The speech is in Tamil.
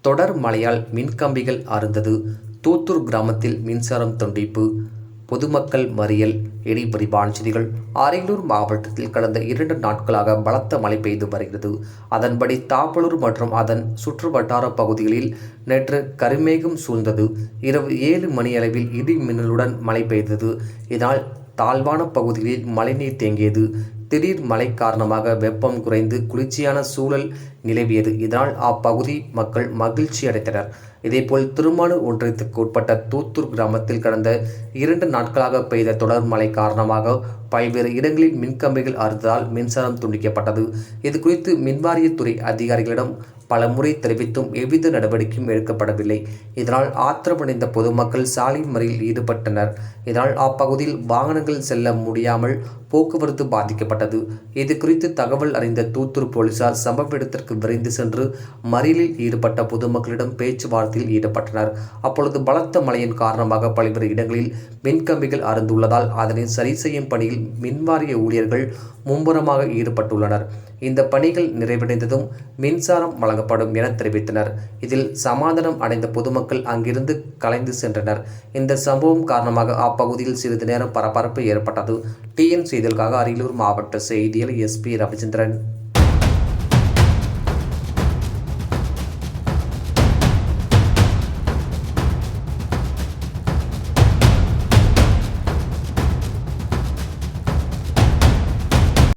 தொடர் மழையால் மின்கம்பிகள் அறுந்தது. தூத்தூர் கிராமத்தில் மின்சாரம் துண்டிப்பு. பொதுமக்கள் மறியல் இனி விரிவான செய்திகள். அரியலூர் மாவட்டத்தில் கடந்த இரண்டு நாட்களாக பலத்த மழை பெய்து வருகிறது. அதன்படி தாப்பலூர் மற்றும் அதன் சுற்றுவட்டார பகுதிகளில் நேற்று கருமேகம் சூழ்ந்தது. இரவு ஏழு மணியளவில் இடி மின்னலுடன் மழை பெய்தது. இதனால் தாழ்வான பகுதிகளில் மழைநீர் தேங்கியது. திடீர் மழை காரணமாக வெப்பம் குறைந்து குளிர்ச்சியான சூழல் நிலவியது. இதனால் அப்பகுதி மக்கள் மகிழ்ச்சி அடைத்தனர் இதேபோல் திருமானூர் ஒன்றியத்துக்கு உட்பட்ட தூத்தூர் கிராமத்தில் கடந்த இரண்டு நாட்களாக பெய்த தொடர் மழை காரணமாக பல்வேறு இடங்களில் மின்கம்பிகள் அறுத்ததால் மின்சாரம் துண்டிக்கப்பட்டது. இது குறித்து மின்வாரியத்துறை அதிகாரிகளிடம் பல முறை தெரிவித்தும் எவ்வித நடவடிக்கையும் எடுக்கப்படவில்லை. இதனால் ஆத்திரமடைந்த பொதுமக்கள் சாலை மறியலில் ஈடுபட்டனர். இதனால் அப்பகுதியில் வாகனங்கள் செல்ல முடியாமல் போக்குவரத்து பாதிக்கப்பட்டது. இது குறித்து தகவல் அறிந்த தூத்தூர் போலீசார் சம்பவ இடத்திற்கு விரைந்து சென்று மறியலில் ஈடுபட்ட பொதுமக்களிடம் பேச்சுவார்த்தையில் ஈடுபட்டனர். அப்பொழுது பலத்த மழையின் காரணமாக பல்வேறு இடங்களில் மின்கம்பிகள் அறுந்துள்ளதால் அதனை சரி செய்யும் பணியில் மின்வாரிய ஊழியர்கள் மும்முரமாக ஈடுபட்டுள்ளனர். இந்த பணிகள் நிறைவடைந்ததும் மின்சாரம் வழங்கப்படும் என தெரிவித்தனர். இதில் சமாதானம் அடைந்த பொதுமக்கள் அங்கிருந்து கலைந்து சென்றனர். இந்த சம்பவம் காரணமாக அப்பகுதியில் சிறிது நேரம் பரபரப்பு ஏற்பட்டது. டிஎன் செய்திகளுக்காக அரியலூர் மாவட்ட செய்தியில் எஸ்பி ரவிச்சந்திரன்.